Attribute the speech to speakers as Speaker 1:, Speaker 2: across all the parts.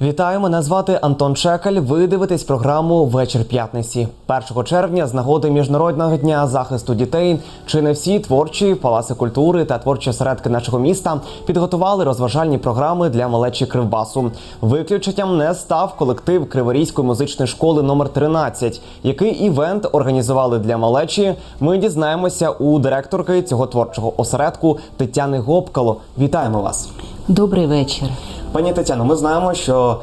Speaker 1: Вітаю, мене звати Антон Чекаль. Ви дивитесь програму Вечір п'ятниці. 1 червня з нагоди міжнародного дня захисту дітей. Чи не всі творчі палаци культури та творчі осередки нашого міста підготували розважальні програми для малечі Кривбасу. Виключенням не став колектив Криворізької музичної школи номер 13 Який івент організували для малечі? Ми дізнаємося у директорки цього творчого осередку Тетяни Гопкало. Вітаємо вас!
Speaker 2: Добрий вечір.
Speaker 1: Пані Тетяно, ми знаємо, що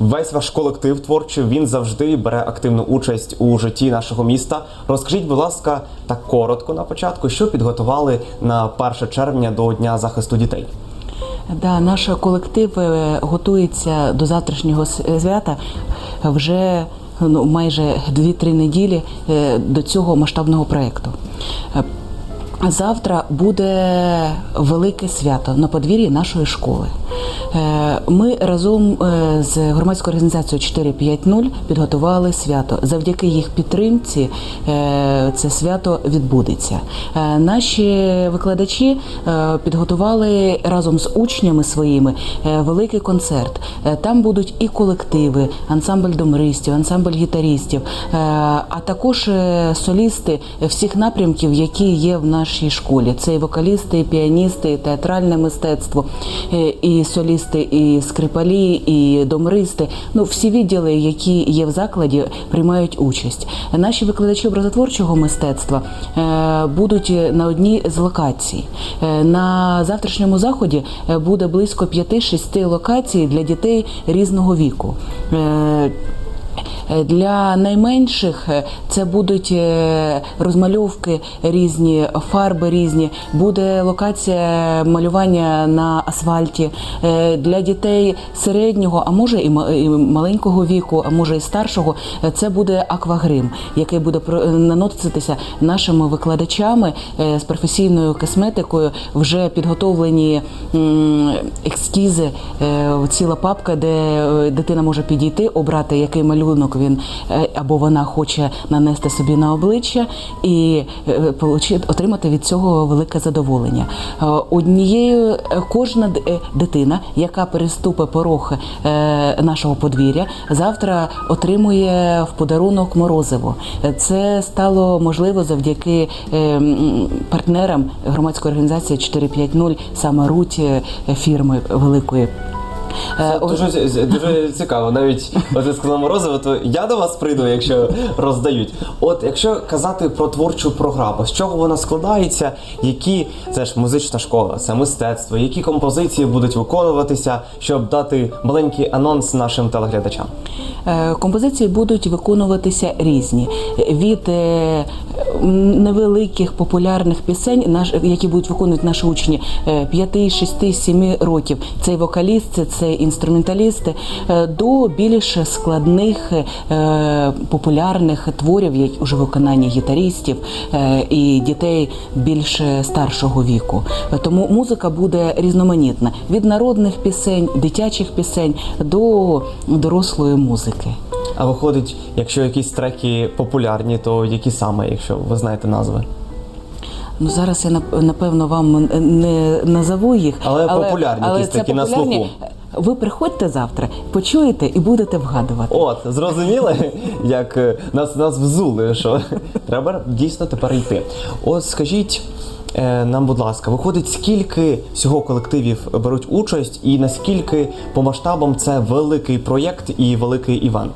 Speaker 1: весь ваш колектив творчий він завжди бере активну участь у житті нашого міста. Розкажіть, будь ласка, так коротко на початку, що підготували на 1 червня до Дня захисту дітей.
Speaker 2: Да, наш колектив е, готується до завтрашнього свята вже ну, майже 2-3 неділі е, до цього масштабного проєкту. Е, Завтра буде велике свято на подвір'ї нашої школи. Е, Ми разом е, з громадською організацією 450 підготували свято. Завдяки їх підтримці е, це свято відбудеться. Наші викладачі підготували разом з учнями своїми великий концерт. Там будуть і колективи, ансамбль домристів, ансамбль гітарістів, а також солісти всіх напрямків, які є в нашій школі. Це і вокалісти, і піаністи, і театральне мистецтво, і солісти, і скрипалі, і домристи. Ну всі відділи, які є в закладі, приймають участь. Наші викладачі образотворчого мистецтва е, будуть на одній з локацій. Е, На завтрашньому заході е, буде близько 5-6 локацій для дітей різного віку. Е, Для найменших е, це будуть е, розмальовки різні, фарби різні. Буде локація малювання на асфальті. Для дітей середнього, а може і маленького віку, а може і старшого, це буде аквагрим, який буде наноситися нашими викладачами з професійною косметикою. Вже підготовлені м, ескізи, е, ціла папка, де дитина може підійти, обрати який малюнок він е, або вона хоче нанести собі на обличчя і е, отримати від цього велике задоволення. Е, Однією е, кожна е, дитина, яка переступить порог е, нашого подвір'я, завтра отримує в подарунок морозиво. Е, Це стало можливо завдяки е, партнерам громадської організації 450, саме руть е, фірми великої. Е, о-
Speaker 1: Дуже дуже цікаво. Навіть от ви сказали морозиво, то я до вас прийду, якщо роздають. От якщо казати про творчу програму, з чого вона складається, які це ж музична школа, це мистецтво, які композиції будуть виконуватися, щоб дати маленький анонс нашим телеглядачам.
Speaker 2: Е, Композиції будуть виконуватися різні від е, невеликих популярних пісень, які будуть виконувати наші учні 5, 6, 7 років. Це і вокалісти, це інструменталісти, е, до більш складних е, популярних творів, як уже виконання гітарістів е, і дітей більш старшого віку. Тому музика буде різноманітна від народних пісень, дитячих пісень до дорослої музики.
Speaker 1: А виходить, якщо якісь треки популярні, то які саме, якщо ви знаєте назви?
Speaker 2: Ну зараз я напевно вам не назову їх,
Speaker 1: Але популярні якісь
Speaker 2: це
Speaker 1: такі на слуху.
Speaker 2: Ви приходьте завтра, почуєте і будете вгадувати.
Speaker 1: От, зрозуміли, як е, нас, нас взули, що треба дійсно тепер йти. От скажіть е, нам, будь ласка, виходить, скільки всього колективів беруть участь, і наскільки по масштабам це великий проєкт і великий івент?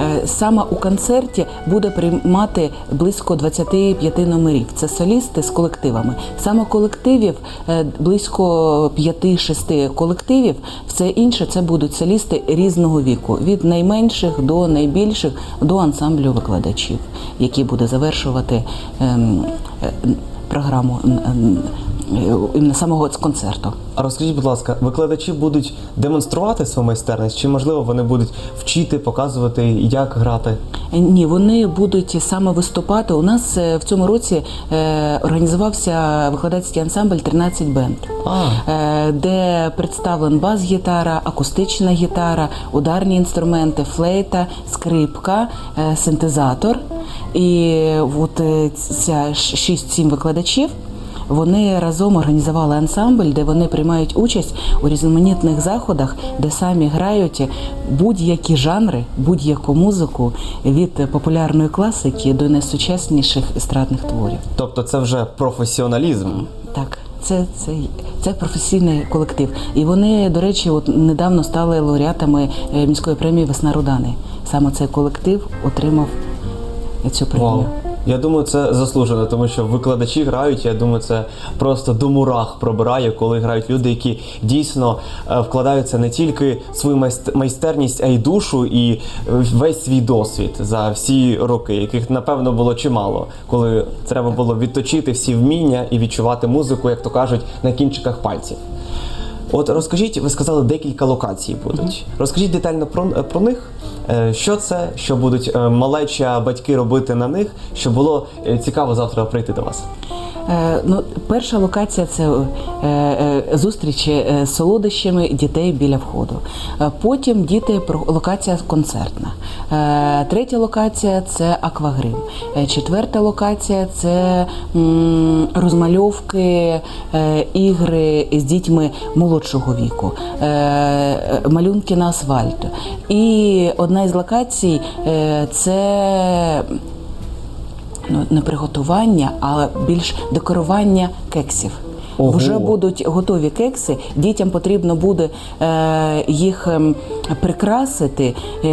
Speaker 2: Е, Саме у концерті буде приймати близько 25 номерів. Це солісти з колективами. Саме колективів е, близько 5-6 колективів. Все інше це будуть солісти різного віку, від найменших до найбільших до ансамблю викладачів, який буде завершувати ем, е, програму іменно самого концерту.
Speaker 1: А розкажіть, будь ласка, викладачі будуть демонструвати свою майстерність, чи можливо вони будуть вчити, показувати, як грати?
Speaker 2: Ні, вони будуть саме виступати. У нас е, в цьому році е, організувався викладацький ансамбль 13 бенд,
Speaker 1: А.
Speaker 2: е, де представлен бас-гітара, акустична гітара, ударні інструменти, флейта, скрипка, е, синтезатор. І от е, ця 6-7 викладачів вони разом організували ансамбль, де вони приймають участь у різноманітних заходах, де самі грають будь-які жанри, будь-яку музику від популярної класики до найсучасніших естрадних творів.
Speaker 1: Тобто це вже професіоналізм.
Speaker 2: Так, це, це, це професійний колектив. І вони, до речі, от недавно стали лауреатами е, міської премії Весна Рудани. Саме цей колектив отримав цю премію.
Speaker 1: Вау. Я думаю, це заслужено, тому що викладачі грають. Я думаю, це просто до мурах пробирає, коли грають люди, які дійсно е, вкладаються не тільки свою майст- майстерність, а й душу, і весь свій досвід за всі роки, яких напевно було чимало, коли треба було відточити всі вміння і відчувати музику, як то кажуть, на кінчиках пальців. От розкажіть, ви сказали, декілька локацій будуть. Розкажіть детально про, про них. Е, Що це, що будуть е, малеча батьки робити на них, щоб було е, цікаво завтра прийти до вас.
Speaker 2: Е, ну, перша локація це е, е, зустрічі з солодощами дітей біля входу. Потім діти локація концертна. Третя локація це аквагрим. Четверта локація це розмальовки, ігри з дітьми молодшого віку, малюнки на асфальт. І одна із локацій це ну, не приготування, а більш декорування кексів.
Speaker 1: Ого.
Speaker 2: Вже будуть готові кекси. Дітям потрібно буде е, їх ем, прикрасити, е,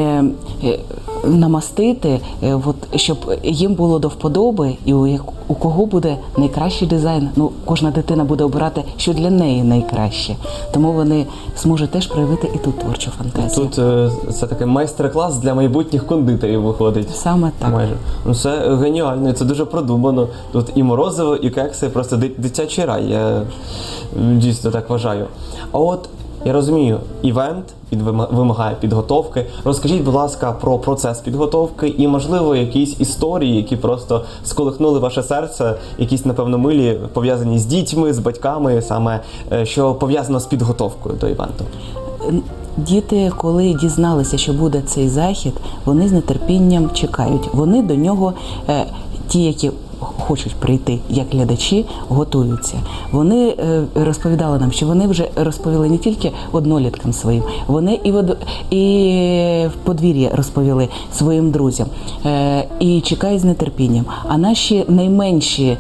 Speaker 2: е, намастити, е, от, щоб їм було до вподоби, і у, як- у кого буде найкращий дизайн. Ну, кожна дитина буде обирати, що для неї найкраще. Тому вони зможуть теж проявити і тут творчу фантазію.
Speaker 1: Тут е, це такий майстер-клас для майбутніх кондитерів виходить.
Speaker 2: Саме так.
Speaker 1: Майже. Ну це геніально, це дуже продумано. Тут і морозиво, і кекси, просто ди- дитячий рай. Я дійсно так вважаю. А от я розумію, івент під вимагає підготовки. Розкажіть, будь ласка, про процес підготовки і, можливо, якісь історії, які просто сколихнули ваше серце, якісь, напевно, милі пов'язані з дітьми, з батьками, саме е, що пов'язано з підготовкою до івенту.
Speaker 2: Діти, коли дізналися, що буде цей захід, вони з нетерпінням чекають. Вони до нього, е, ті, які хочуть прийти як глядачі, готуються. Вони е, розповідали нам, що вони вже розповіли не тільки одноліткам своїм, вони і в, і в подвір'ї розповіли своїм друзям е, і чекають з нетерпінням. А наші найменші.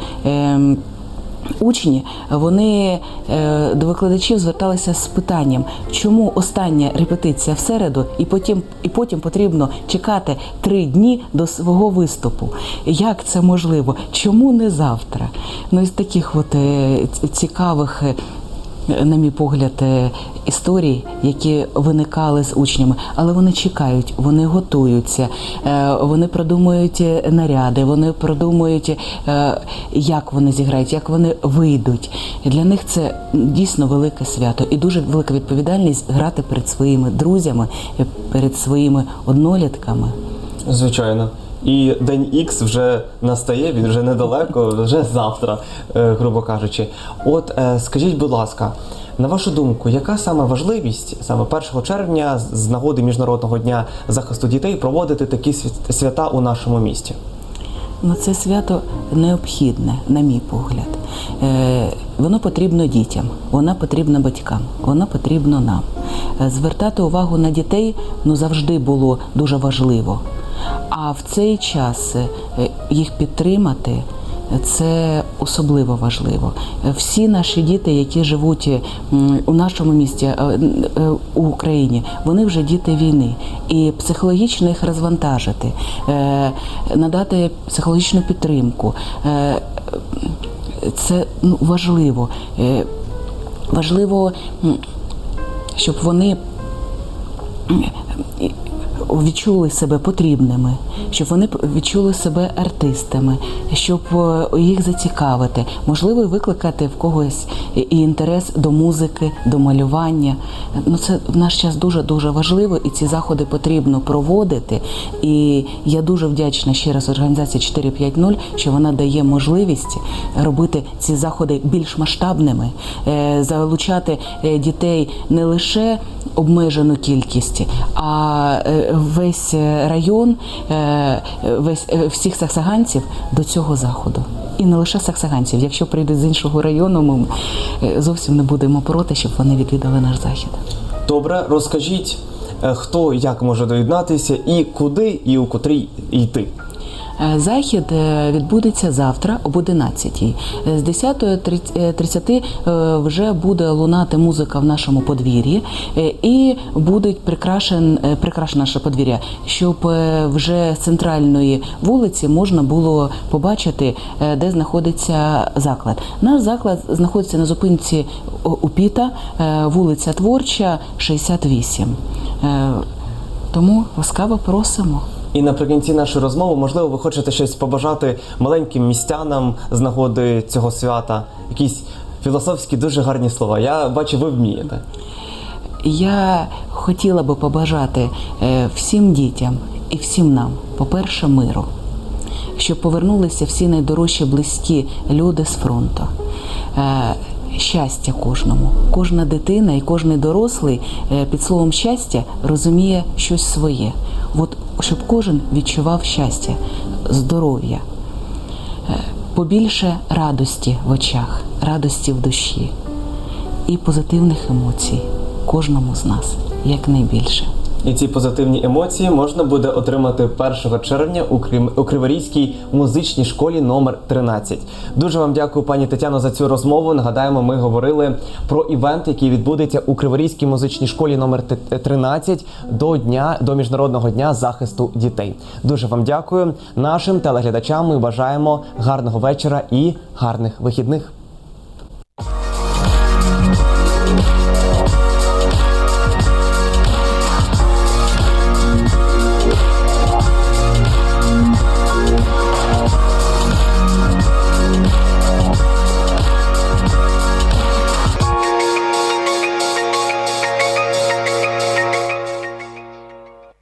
Speaker 2: Учні вони е, до викладачів зверталися з питанням, чому остання репетиція в середу, і потім, і потім потрібно чекати три дні до свого виступу. Як це можливо? Чому не завтра? Ну із таких от е, цікавих. На мій погляд, е, історій, які виникали з учнями, але вони чекають, вони готуються, е, вони продумують е, наряди, вони продумують, як вони зіграють, як вони вийдуть. Для них це дійсно велике свято і дуже велика відповідальність грати перед своїми друзями, перед своїми однолітками.
Speaker 1: Звичайно. І день Х вже настає, він вже недалеко, вже завтра, е, грубо кажучи. От е, скажіть, будь ласка, на вашу думку, яка саме важливість саме 1 червня з- нагоди Міжнародного дня захисту дітей проводити такі свята у нашому місті?
Speaker 2: Ну, це свято необхідне, на мій погляд. Е, воно потрібно дітям, воно потрібно батькам, воно потрібно нам. Е, звертати увагу на дітей ну, завжди було дуже важливо. А в цей час е, їх підтримати. Це особливо важливо. Е, Всі наші діти, які живуть у нашому місті, е, е, у Україні, вони вже діти війни. І психологічно їх розвантажити, е, надати психологічну підтримку. е, Це ну, важливо. Е, Важливо, щоб вони відчули себе потрібними, щоб вони відчули себе артистами, щоб е, їх зацікавити, можливо, викликати в когось і інтерес до музики, до малювання. Ну це в наш час дуже дуже важливо, і ці заходи потрібно проводити. І я дуже вдячна ще раз організації 450, що вона дає можливість робити ці заходи більш масштабними, е, залучати е, дітей не лише обмежену кількість, а весь район, е, весь е, всіх саксаганців до цього заходу. І не лише саксаганців. Якщо прийдуть з іншого району, ми е, зовсім не будемо проти, щоб вони відвідали наш захід.
Speaker 1: Добре, розкажіть, е, хто як може доєднатися і куди, і у котрій йти.
Speaker 2: Е, Захід е, відбудеться завтра об 11 З 10.30 е, вже буде лунати музика в нашому подвір'ї е, і буде прикрашен, е, наше подвір'я, щоб е, вже з центральної вулиці можна було побачити, е, де знаходиться заклад. Наш заклад знаходиться на зупинці Упіта, е, вулиця Творча, 68. Е, Тому ласкаво просимо.
Speaker 1: І наприкінці нашої розмови, можливо, ви хочете щось побажати маленьким містянам з нагоди цього свята, якісь філософські дуже гарні слова. Я бачу, ви вмієте.
Speaker 2: Я хотіла би побажати е, всім дітям і всім нам, по-перше, миру, щоб повернулися всі найдорожчі близькі люди з фронту. Щастя кожному. Кожна дитина і кожен дорослий е, під словом щастя розуміє щось своє. От щоб кожен відчував щастя, здоров'я, е, побільше радості в очах, радості в душі і позитивних емоцій кожному з нас якнайбільше.
Speaker 1: І ці позитивні емоції можна буде отримати 1 червня у Криворізькій музичній школі номер 13. Дуже вам дякую, пані Тетяно, за цю розмову. Нагадаємо, ми говорили про івент, який відбудеться у Криворізькій музичній школі номер т- 13 до дня до міжнародного дня захисту дітей. Дуже вам дякую. Нашим телеглядачам ми бажаємо гарного вечора і гарних вихідних.